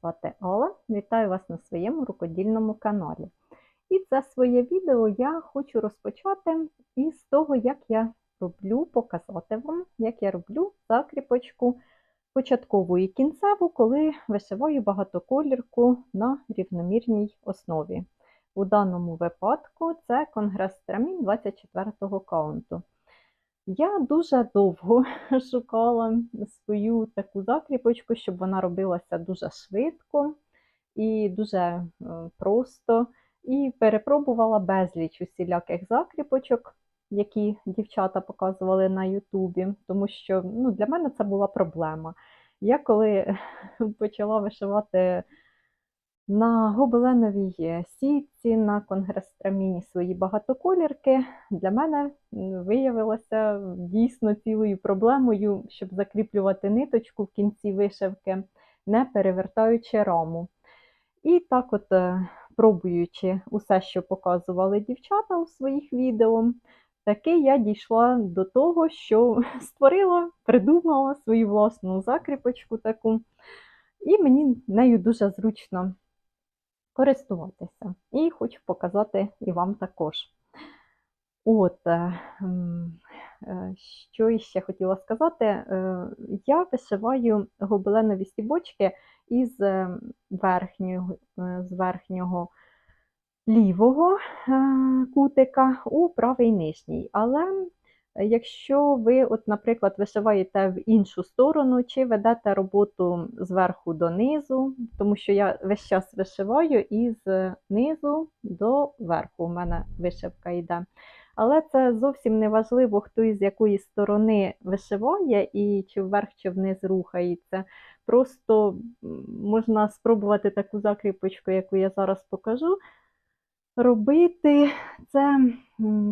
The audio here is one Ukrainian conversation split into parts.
Звати Ола. Вітаю вас на своєму рукодільному каналі. І це своє відео я хочу розпочати із того, як я роблю, показати вам, як я роблю закріпочку початкову і кінцеву, коли вишиваю багатоколірку на рівномірній основі. У даному випадку це конгрес Трамін 24-го каунту. Я дуже довго шукала свою таку закріпочку, щоб вона робилася дуже швидко і дуже е, просто. І перепробувала безліч усіляких закріпочок, які дівчата показували на Ютубі, тому що ну, для мене це була проблема. Я коли почала вишивати на гобеленовій сітці, на конгрес-траміні свої багатоколірки для мене виявилося дійсно цілою проблемою, щоб закріплювати ниточку в кінці вишивки, не перевертаючи раму. І так, от, е, пробуючи усе, що показували дівчата у своїх відео, таки я дійшла до того, що створила, придумала свою власну закріпочку таку, і мені нею дуже зручно користуватися. І хочу показати і вам також. От, е, е, що іще хотіла сказати, е, я вишиваю гобеленові стібочки із верхнього, з верхнього лівого кутика у правий нижній. Але Якщо ви, от, наприклад, вишиваєте в іншу сторону, чи ведете роботу зверху до низу, тому що я весь час вишиваю із низу до верху, у мене вишивка йде. Але це зовсім не важливо, хто із якої сторони вишиває, і чи вверх, чи вниз рухається. Просто можна спробувати таку закріпочку, яку я зараз покажу робити, це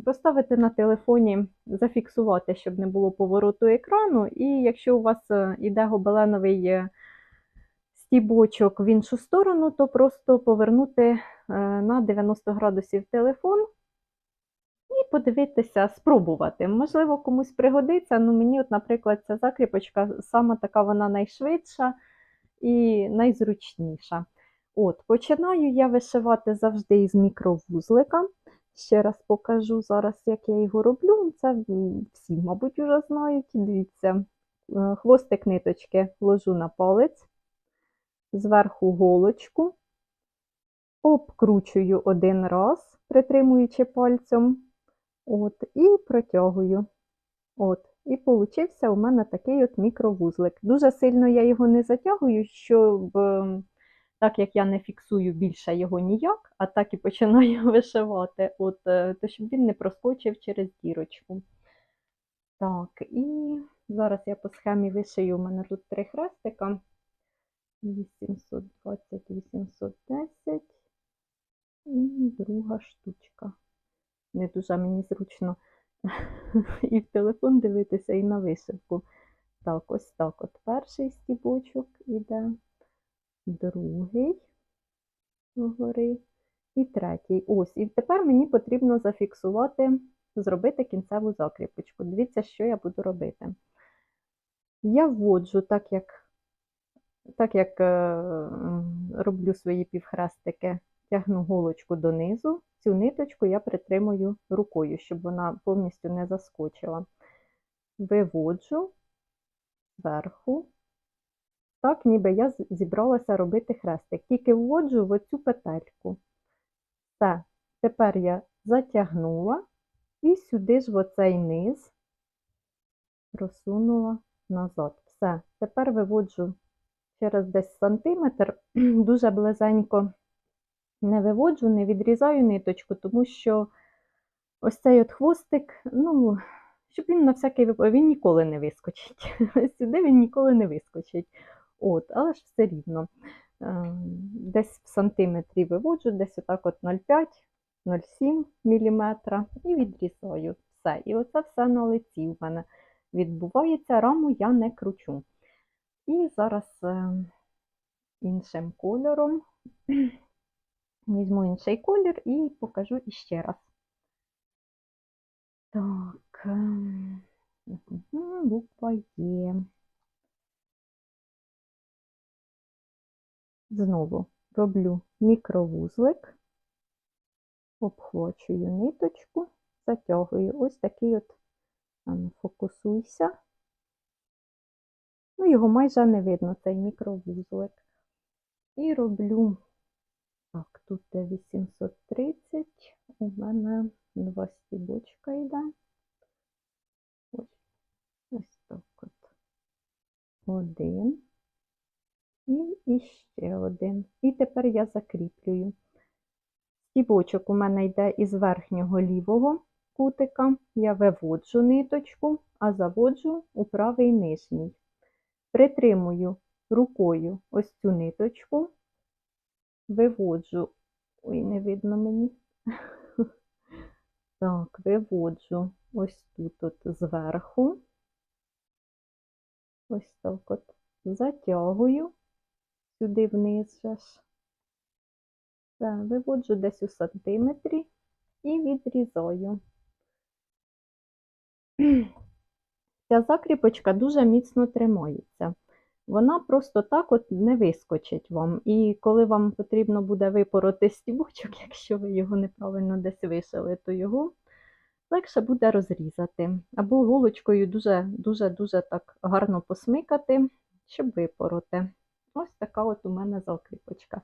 поставити на телефоні, зафіксувати, щоб не було повороту екрану. І якщо у вас іде гобеленовий е, стібочок в іншу сторону, то просто повернути е, на 90 градусів телефон. І подивитися, спробувати. Можливо, комусь пригодиться. Ну, мені, от, наприклад, ця закріпочка саме така вона найшвидша і найзручніша. От, Починаю я вишивати завжди із мікровузлика. Ще раз покажу зараз, як я його роблю. Це всі, мабуть, вже знають. Дивіться, е, хвостик ниточки ложу на палець, зверху голочку, обкручую один раз, притримуючи пальцем, от, і протягую. От, І получився у мене такий от мікровузлик. Дуже сильно я його не затягую, щоб так як я не фіксую більше його ніяк, а так і починаю вишивати, от, е, то щоб він не проскочив через дірочку. Так, і зараз я по схемі вишию, у мене тут три хрестика. 820, 810 і друга штучка. Не дуже мені зручно і в телефон дивитися, і на вишивку. Так, ось так. От перший стібочок іде другий вгори і третій. Ось. І тепер мені потрібно зафіксувати, зробити кінцеву закріпочку. Дивіться, що я буду робити. Я вводжу, так як так як е, роблю свої півхрестики, тягну голочку донизу, цю ниточку я притримую рукою, щоб вона повністю не заскочила. Виводжу зверху, так, ніби я зібралася робити хрестик. Тільки вводжу в оцю петельку. Все, тепер я затягнула і сюди ж в оцей низ просунула назад. Все, тепер виводжу через десь сантиметр, дуже близенько не виводжу, не відрізаю ниточку, тому що ось цей от хвостик, ну, щоб він на всякий випадок, він ніколи не вискочить. Сюди він ніколи не вискочить. От, Але ж все рівно. Ем, десь в сантиметрі виводжу, десь отак от 0,5-0,7 мм і відрізаю все. І оце все на лиці в мене відбувається, раму я не кручу. І зараз ем, іншим кольором візьму інший колір і покажу іще раз. Так, ем, буква Є. Знову роблю мікровузлик, обхвачую ниточку, затягую. Ось такий от, ну, фокусуйся. Ну, його майже не видно, цей мікровузлик. І роблю, так, тут де 830, у мене два стібочка йде. Ось, ось так от. Один. І іще один. І тепер я закріплюю. Стібочок у мене йде із верхнього лівого кутика. Я виводжу ниточку, а заводжу у правий нижній. Притримую рукою ось цю ниточку, виводжу, ой, не видно мені. Так, виводжу ось тут от зверху. Ось так от затягую сюди вниз же ж. Виводжу десь у сантиметрі і відрізаю. Ця закріпочка дуже міцно тримається. Вона просто так от не вискочить вам. І коли вам потрібно буде випороти стібочок, якщо ви його неправильно десь вишили, то його легше буде розрізати. Або голочкою дуже-дуже так гарно посмикати, щоб випороти. Ось така от у мене закріпочка.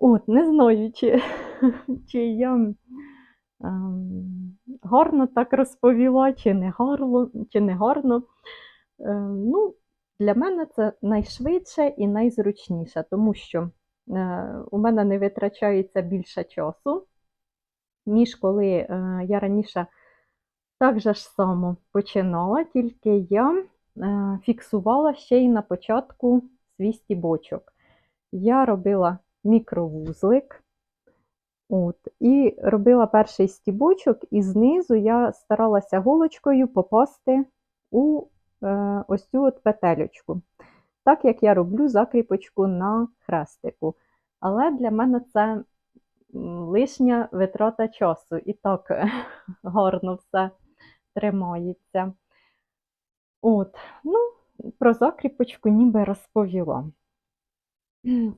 От, не знаю, чи, чи я ем, гарно так розповіла, чи не гарно. Чи не гарно. Ем, ну, для мене це найшвидше і найзручніше, тому що е, у мене не витрачається більше часу, ніж коли е, я раніше так же ж само починала, тільки я е, фіксувала ще й на початку свій стібочок. Я робила мікровузлик. От, І робила перший стібочок, і знизу я старалася голочкою попасти у е, ось цю от петелечку. Так як я роблю закріпочку на хрестику. Але для мене це лишня витрата часу. І так гарно все тримається. От, ну, Про закріпочку ніби розповіла.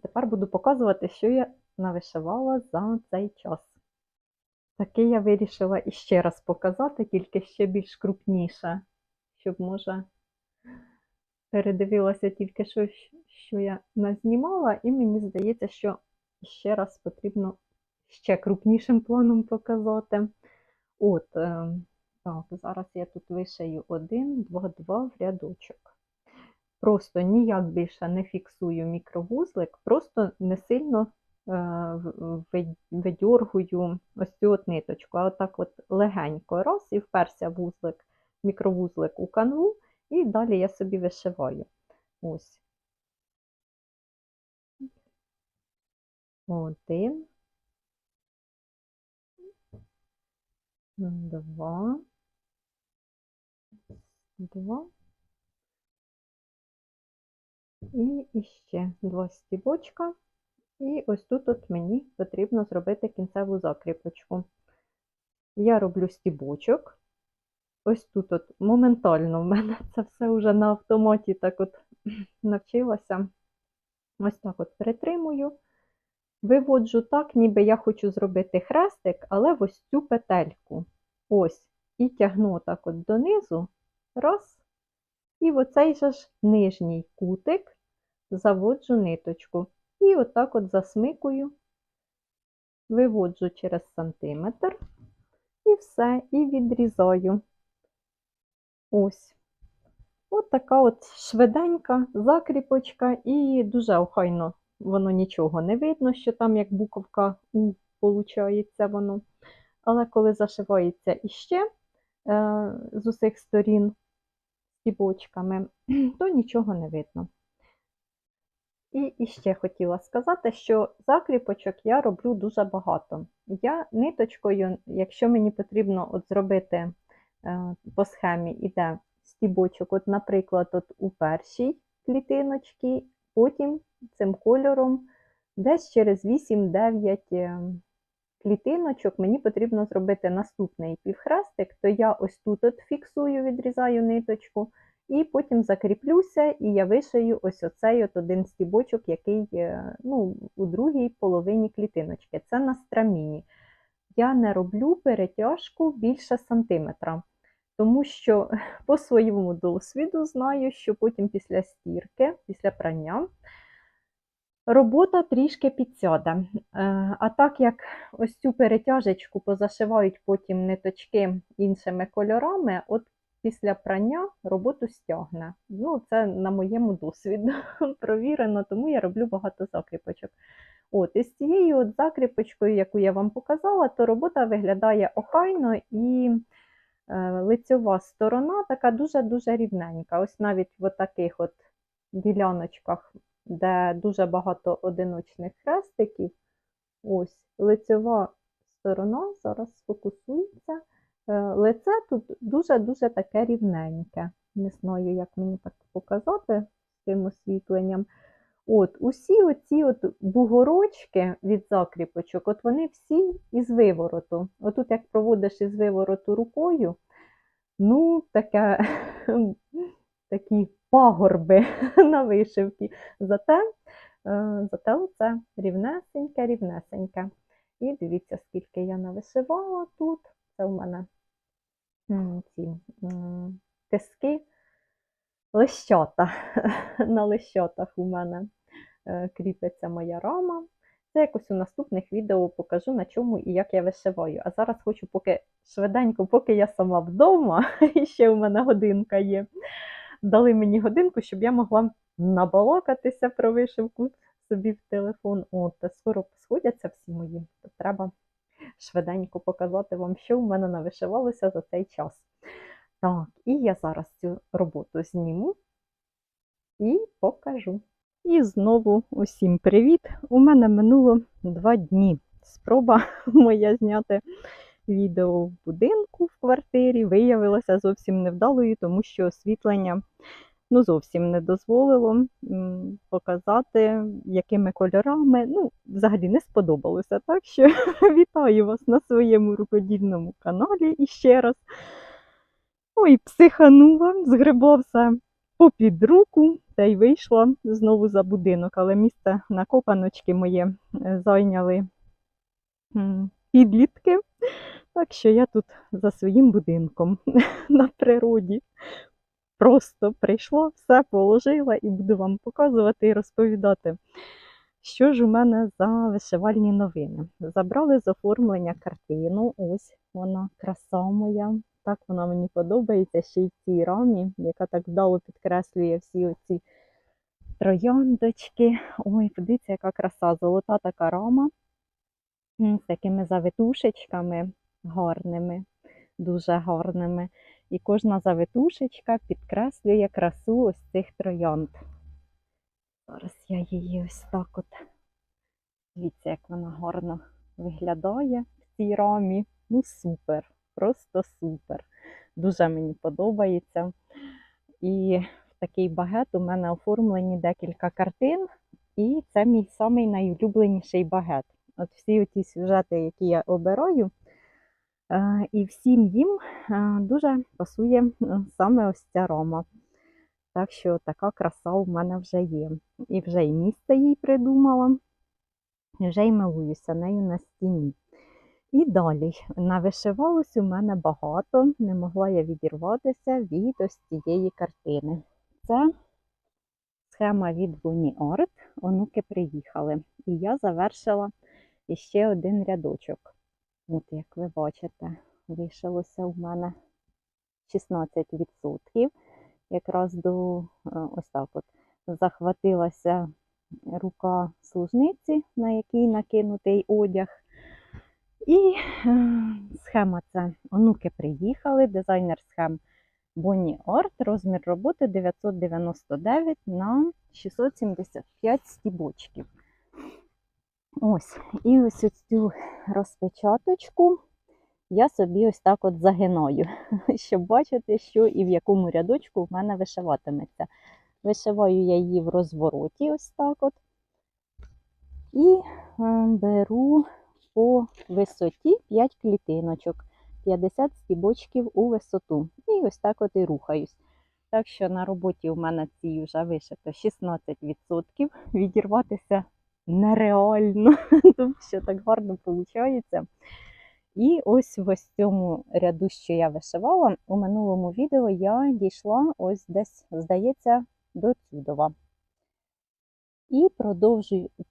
Тепер буду показувати, що я навишивала за цей час. Таке я вирішила іще раз показати, тільки ще більш крупніше, щоб, може, передивилася тільки що, що я назнімала, і мені здається, що ще раз потрібно ще крупнішим планом показати. От, е, так, зараз я тут вишию один, два, два в рядочок. Просто ніяк більше не фіксую мікровузлик, просто не сильно е, видьоргую ось цю от ниточку. А отак от легенько раз і вперся вузлик, мікровузлик у канву, і далі я собі вишиваю. Ось. Один. Два. Два. І ще два стібочка. І ось тут от мені потрібно зробити кінцеву закріпочку. Я роблю стібочок. Ось тут от моментально в мене це все вже на автоматі так от навчилася. Ось так от притримую. Виводжу так, ніби я хочу зробити хрестик, але ось цю петельку. Ось. І тягну так от донизу. Раз. І в оцей же ж нижній кутик заводжу ниточку. І отак от засмикую, виводжу через сантиметр, і все, і відрізаю. Ось. От така от швиденька закріпочка, і дуже охайно воно нічого не видно, що там як буковка У получається воно. Але коли зашивається іще е, з усіх сторін стібочками, то нічого не видно. І ще хотіла сказати, що закріпочок я роблю дуже багато. Я ниточкою, якщо мені потрібно от зробити е, по схемі, іде стібочок, от, наприклад, от у першій клітиночці, потім цим кольором, десь через 8-9 е, клітиночок мені потрібно зробити наступний півхрестик, то я ось тут от фіксую, відрізаю ниточку І потім закріплюся, і я вишию ось оцей от один стібочок, який е, ну, у другій половині клітиночки. Це на страміні. Я не роблю перетяжку більше сантиметра, тому що по своєму досвіду знаю, що потім після стірки, після прання, робота трішки підсяде. Е, А так як ось цю перетяжечку позашивають потім ниточки іншими кольорами, от після прання роботу стягне. Ну, це на моєму досвіду провірено, тому я роблю багато закріпочок. От, і з цією от закріпочкою, яку я вам показала, то робота виглядає охайно і е, лицьова сторона така дуже-дуже рівненька. Ось навіть в таких от діляночках, де дуже багато одиночних хрестиків, ось лицьова сторона, зараз сфокусується. Е, Лице тут дуже-дуже таке рівненьке. Не знаю, як мені так показати з цим освітленням. От, усі оці от бугорочки від закріпочок, от вони всі із вивороту. Отут, як проводиш із вивороту рукою, ну, таке, такі пагорби на вишивці. Зате, е, зате оце рівнесеньке, рівнесеньке. І дивіться, скільки я навишивала тут. Це в мене ці тиски лещата. На лещатах у мене е, кріпиться моя рама. Це якось у наступних відео покажу, на чому і як я вишиваю. А зараз хочу поки швиденько, поки я сама вдома, і ще у мене годинка є. Дали мені годинку, щоб я могла набалакатися про вишивку собі в телефон. От, скоро сходяться всі мої, то треба швиденько показати вам, що в мене навишивалося за цей час. Так, і я зараз цю роботу зніму і покажу. І знову усім привіт! У мене минуло два дні. Спроба моя зняти відео в будинку в квартирі виявилася зовсім невдалою, тому що освітлення ну, зовсім не дозволило показати, якими кольорами. Ну, взагалі не сподобалося. Так що вітаю вас на своєму рукодільному каналі іще раз. Ой, психанула, згребла все попід руку та й вийшла знову за будинок. Але місце на копаночки моє е, зайняли підлітки. Так що я тут за своїм будинком на природі. Просто прийшла, все положила і буду вам показувати і розповідати, що ж у мене за вишивальні новини. Забрали з оформлення картину. Ось вона, краса моя. Так вона мені подобається ще й в цій рамі, яка так вдало підкреслює всі оці трояндочки. Ой, подивіться, яка краса, золота така рама з такими завитушечками гарними, дуже гарними. І кожна завитушечка підкреслює красу ось цих троянд. Зараз я її ось так от. Дивіться, як вона гарно виглядає в цій рамі. Ну, супер, просто супер. Дуже мені подобається. І в такий багет у мене оформлені декілька картин, і це мій самий найулюбленіший багет. От всі ті сюжети, які я обираю, е, і всім їм е, дуже пасує е, саме ось ця рома. Так що така краса у мене вже є. І вже і місце їй придумала, і вже й милуюся нею на стіні. І далі навишивалось у мене багато, не могла я відірватися від ось цієї картини. Це схема від Bonnie Art. Онуки приїхали. І я завершила іще один рядочок. От, як ви бачите, вишилося у мене 16%. Якраз до е, ось так от захватилася рука служниці, на якій накинутий одяг. І е, схема це онуки приїхали, дизайнер схем Bonnie Art, розмір роботи 999 на 675 стібочків. Ось, і ось цю розпечаточку я собі ось так от загинаю, щоб бачити, що і в якому рядочку в мене вишиватиметься. Вишиваю я її в розвороті, ось так от. І е, беру по висоті 5 клітиночок, 50 стібочків у висоту. І ось так от і рухаюсь. Так що на роботі у мене цій вже вишито 16%. Відірватися нереально, тому що так гарно виходить. І ось в ось цьому ряду, що я вишивала, у минулому відео я дійшла ось десь, здається, до Цюдова. І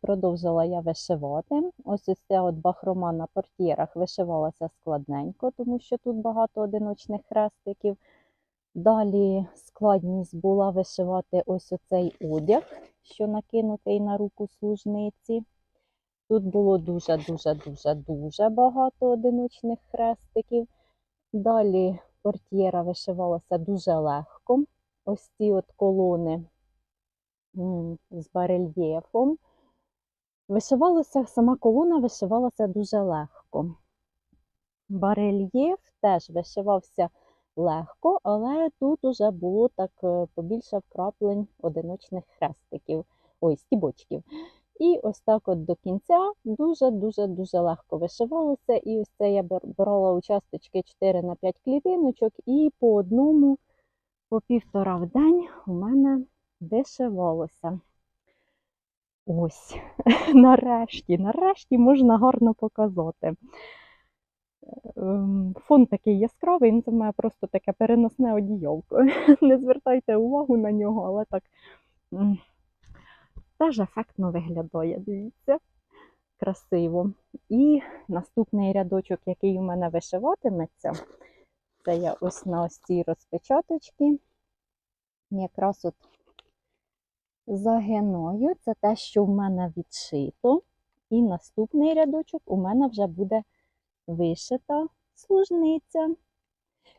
продовжила я вишивати. Ось ось ця от бахрома на портьєрах вишивалася складненько, тому що тут багато одиночних хрестиків. Далі складність була вишивати ось оцей одяг, що накинутий на руку служниці. Тут було дуже-дуже-дуже-дуже багато одиночних хрестиків. Далі портьєра вишивалася дуже легко. Ось ці от колони з барельєфом. Вишивалося, сама колона вишивалася дуже легко. Барельєф теж вишивався легко, але тут уже було так е, побільше вкраплень одиночних хрестиків, ой, стібочків. І ось так от до кінця дуже-дуже-дуже легко вишивалося. І ось це я брала участочки 4 на 5 клітиночок, і по одному, по півтора в день у мене вишивалося. Ось, нарешті, нарешті можна гарно показати. Ем, Фон такий яскравий, він це має просто таке переносне одіялко. Не звертайте увагу на нього, але так теж ефектно виглядає, дивіться, красиво. І наступний рядочок, який у мене вишиватиметься, це я ось на ось цій розпечаточці. Якраз от загинаю. Це те, що в мене відшито. І наступний рядочок у мене вже буде вишита служниця.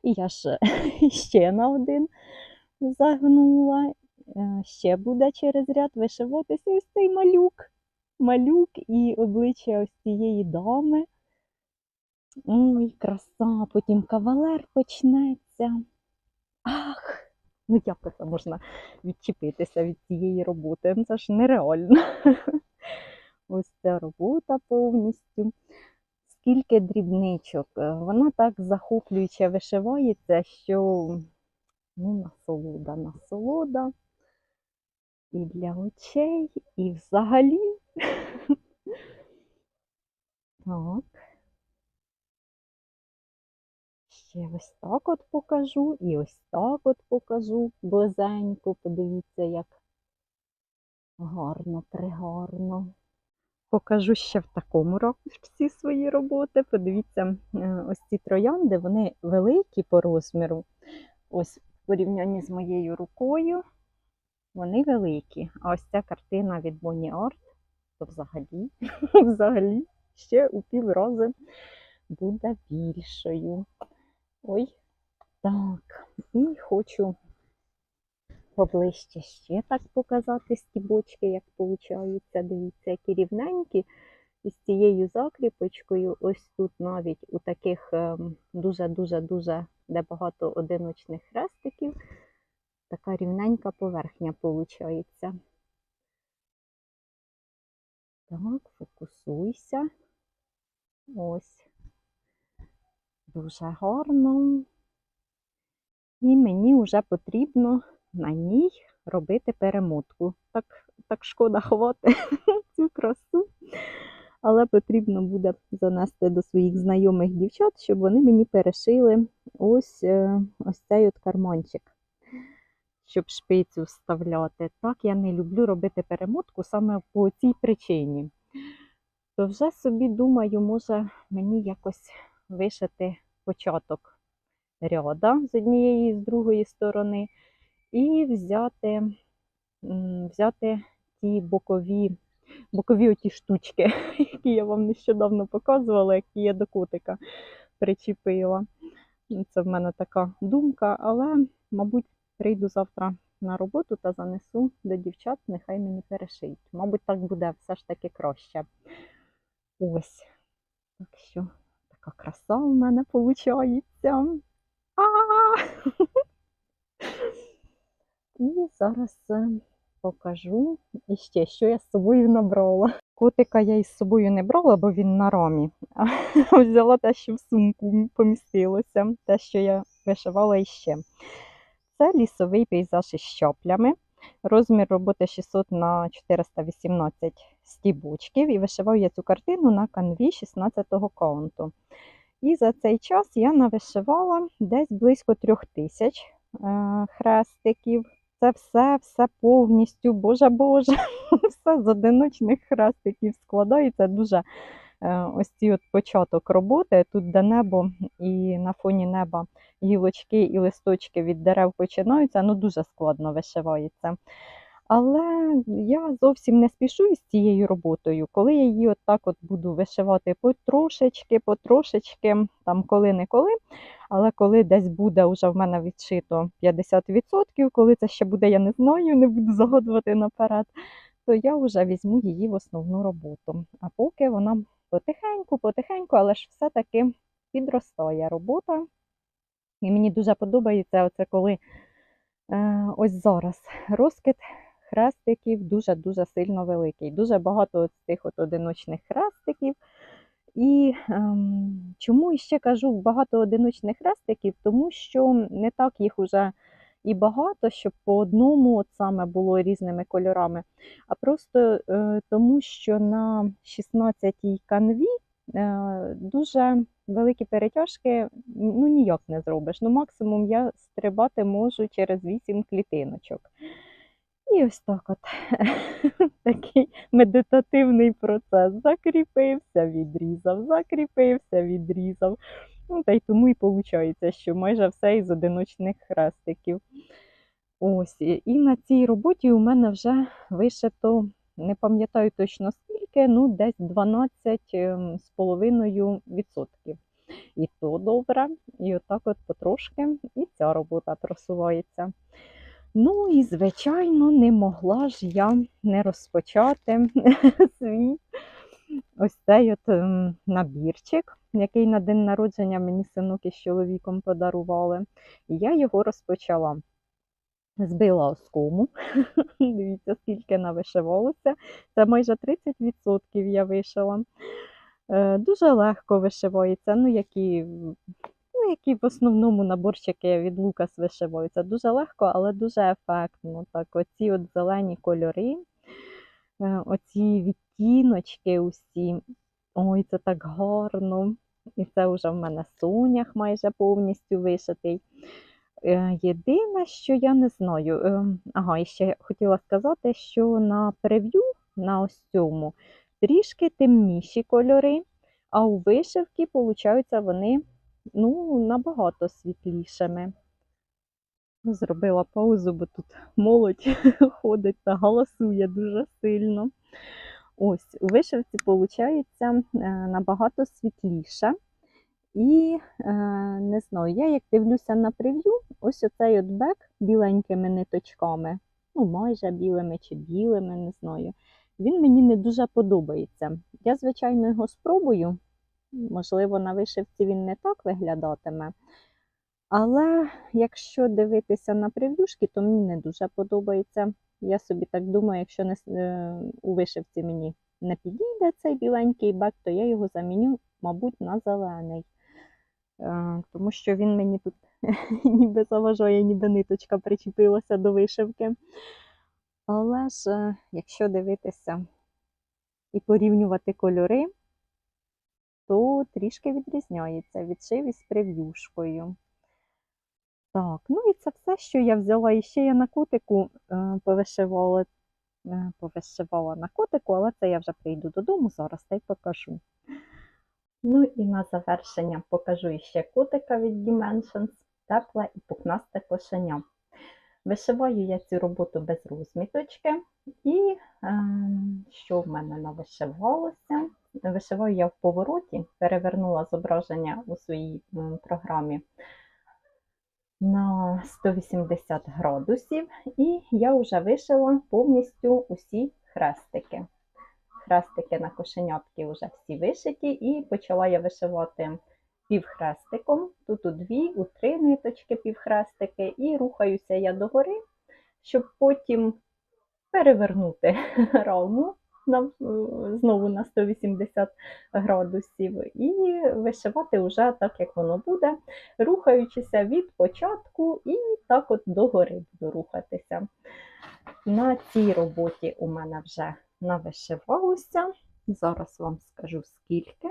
І я ж ще на один загнула. Е, Ще буде через ряд вишиватися ось цей малюк. Малюк і обличчя ось цієї дами. Ой, краса, потім кавалер почнеться. Ах! Ну як це можна відчепитися від цієї роботи? Ну, Це ж нереально. Ось ця робота повністю. Скільки дрібничок. Е, Вона так захоплююче вишивається, що ну, насолода, насолода. І для очей, і взагалі. Так. Ще ось так от покажу, і ось так от покажу близенько. Подивіться, як гарно, пригарно. Покажу ще в такому ракурсі свої роботи. Подивіться, е, ось ці троянди, вони великі по розміру. Ось в порівнянні з моєю рукою, вони великі. А ось ця картина від Bonnie Art, то взагалі, взагалі ще у пів рази буде більшою. Ой, так. І хочу поближче ще так показати стібочки, як виходить. Дивіться, які рівненькі. І з цією закріпочкою, ось тут навіть у таких ем, дуже-дуже-дуже, де багато одиночних хрестиків, така рівненька поверхня виходить. Так, фокусуйся. Ось. Дуже гарно. І мені вже потрібно на ній робити перемотку. Так, так шкода ховати цю красу. Але потрібно буде занести до своїх знайомих дівчат, щоб вони мені перешили ось, е, ось цей от карманчик, щоб шпицю вставляти. Так, я не люблю робити перемотку саме по цій причині. То вже собі думаю, може мені якось вишити початок ряда з однієї і з другої сторони, і взяти, взяти ті бокові, бокові оті штучки, які я вам нещодавно показувала, які я до котика причепила. Це в мене така думка, але, мабуть, прийду завтра на роботу та занесу до дівчат, нехай мені перешиють. Мабуть, так буде все ж таки краще. Ось. Так що така краса у мене виходить. А! І зараз е, покажу іще, що я з собою набрала. Котика я із собою не брала, бо він на рамі. А взяла те, що в сумку помістилося, те, що я вишивала іще. Це лісовий пейзаж із щоплями. Розмір роботи 600 на 418 стібочків. І вишиваю я цю картину на канві 16-го каунту. І за цей час я навишивала десь близько трьох тисяч е, хрестиків. Це все, все повністю, боже Боже, все з одиночних хрестиків складається. Дуже е, ось цей от початок роботи. Тут де небо і на фоні неба гілочки і листочки від дерев починаються, ну дуже складно вишивається. Але я зовсім не спішу із цією роботою. Коли я її отак от буду вишивати потрошечки, потрошечки, там коли-неколи, але коли десь буде вже в мене відшито 50%, коли це ще буде, я не знаю, не буду загадувати наперед, то я вже візьму її в основну роботу. А поки вона потихеньку, потихеньку, але ж все-таки підростає робота. І мені дуже подобається оце, коли е, ось зараз розкид хрестиків дуже-дуже сильно великий. Дуже багато от цих от одиночних хрестиків. І ем, чому ще кажу багато одиночних хрестиків? Тому що не так їх уже і багато, щоб по одному от саме було різними кольорами, а просто е, тому, що на 16-й канві е, дуже великі перетяжки ну, ніяк не зробиш. Ну, максимум я стрибати можу через 8 клітиночок. І ось так от такий медитативний процес. Закріпився, відрізав, закріпився, відрізав. Ну, та й тому і виходить, що майже все із одиночних хрестиків. Ось, і на цій роботі у мене вже вишито, не пам'ятаю точно скільки, ну десь 12,5%. І то добре. І отак от потрошки і ця робота просувається. Ну і, звичайно, не могла ж я не розпочати свій ось цей от ем, набірчик, який на день народження мені синок із чоловіком подарували. І я його розпочала. Збила оскому. Дивіться, скільки навишивалося. Це майже 30% я вишила. Е, Дуже легко вишивається, ну, які ну, які в основному наборчики від Лукас вишиваються. Дуже легко, але дуже ефектно. Так, Оці от зелені кольори, е, оці відтіночки усі. Ой, це так гарно. І це вже в мене сонях майже повністю вишитий. Е, Єдине, що я не знаю, е, ага, і ще хотіла сказати, що на прев'ю, на ось цьому, трішки темніші кольори, а у вишивки, получаються, вони ну, набагато світлішими. Зробила паузу, бо тут молодь ходить та голосує дуже сильно. Ось, у вишивці виходить набагато світліше. І е, не знаю, я як дивлюся на прев'ю, ось оцей от бек біленькими ниточками, ну майже білими чи білими, не знаю. Він мені не дуже подобається. Я, звичайно, його спробую. Можливо, на вишивці він не так виглядатиме. Але якщо дивитися на прев'юшки, то мені не дуже подобається. Я собі так думаю, якщо не, е, у вишивці мені не підійде цей біленький бек, то я його заміню, мабуть, на зелений. Е, тому що він мені тут ніби заважає, ніби ниточка причепилася до вишивки. Але ж, е, якщо дивитися і порівнювати кольори, то трішки відрізняється відшив із прев'юшкою. Так, ну і це все, що я взяла. І ще я на котику е, повишивала, повишивала на котику, але це я вже прийду додому зараз та й покажу. Ну і на завершення покажу ще котика від Dimensions, тепле і пухнасте кошеня. Вишиваю я цю роботу без розміточки, і е, що в мене навишивалося? Вишиваю я в повороті, перевернула зображення у своїй програмі на 180 градусів, і я вже вишила повністю усі хрестики хрестики на кошенятки вже всі вишиті, і почала я вишивати півхрестиком. Тут у дві, у три ниточки півхрестики, і рухаюся я догори, щоб потім перевернути раму знову на 180 градусів і вишивати вже так, як воно буде, рухаючися від початку і так от догори буду рухатися. На цій роботі у мене вже навишивалося. Зараз вам скажу скільки.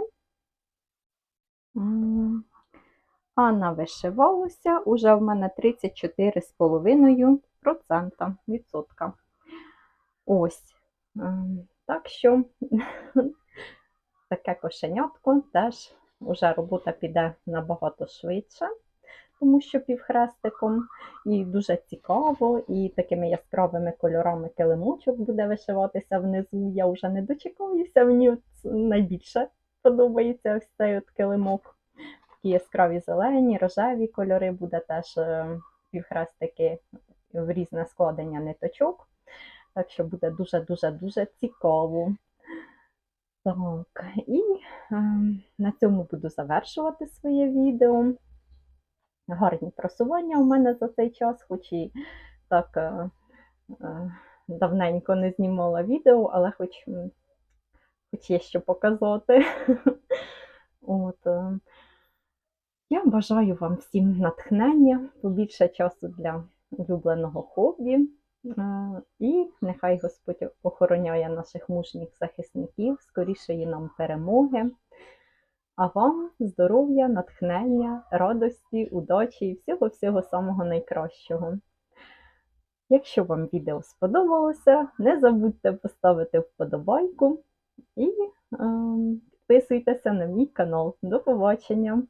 А навишивалося уже в мене 34,5% відсотка. Ось. Так що таке кошенятко теж вже робота піде набагато швидше, тому що півхрестиком, і дуже цікаво, і такими яскравими кольорами килимочок буде вишиватися внизу. Я вже не дочекаюся, мені найбільше подобається ось цей от килимок. Такі яскраві зелені, рожеві кольори, буде теж е, півхрестики в різне складення ниточок. Так що буде дуже-дуже-дуже цікаво. Так, і е, на цьому буду завершувати своє відео. Гарні просування у мене за цей час, хоч і так е, е, давненько не знімала відео, але хоч, хоч є що показати. От, е, я бажаю вам всім натхнення, побільше часу для улюбленого хобі. Е, І нехай Господь охороняє наших мужніх захисників, скорішої нам перемоги. А вам здоров'я, натхнення, радості, удачі і всього-всього самого найкращого. Якщо вам відео сподобалося, не забудьте поставити вподобайку і ем, підписуйтеся на мій канал. До побачення!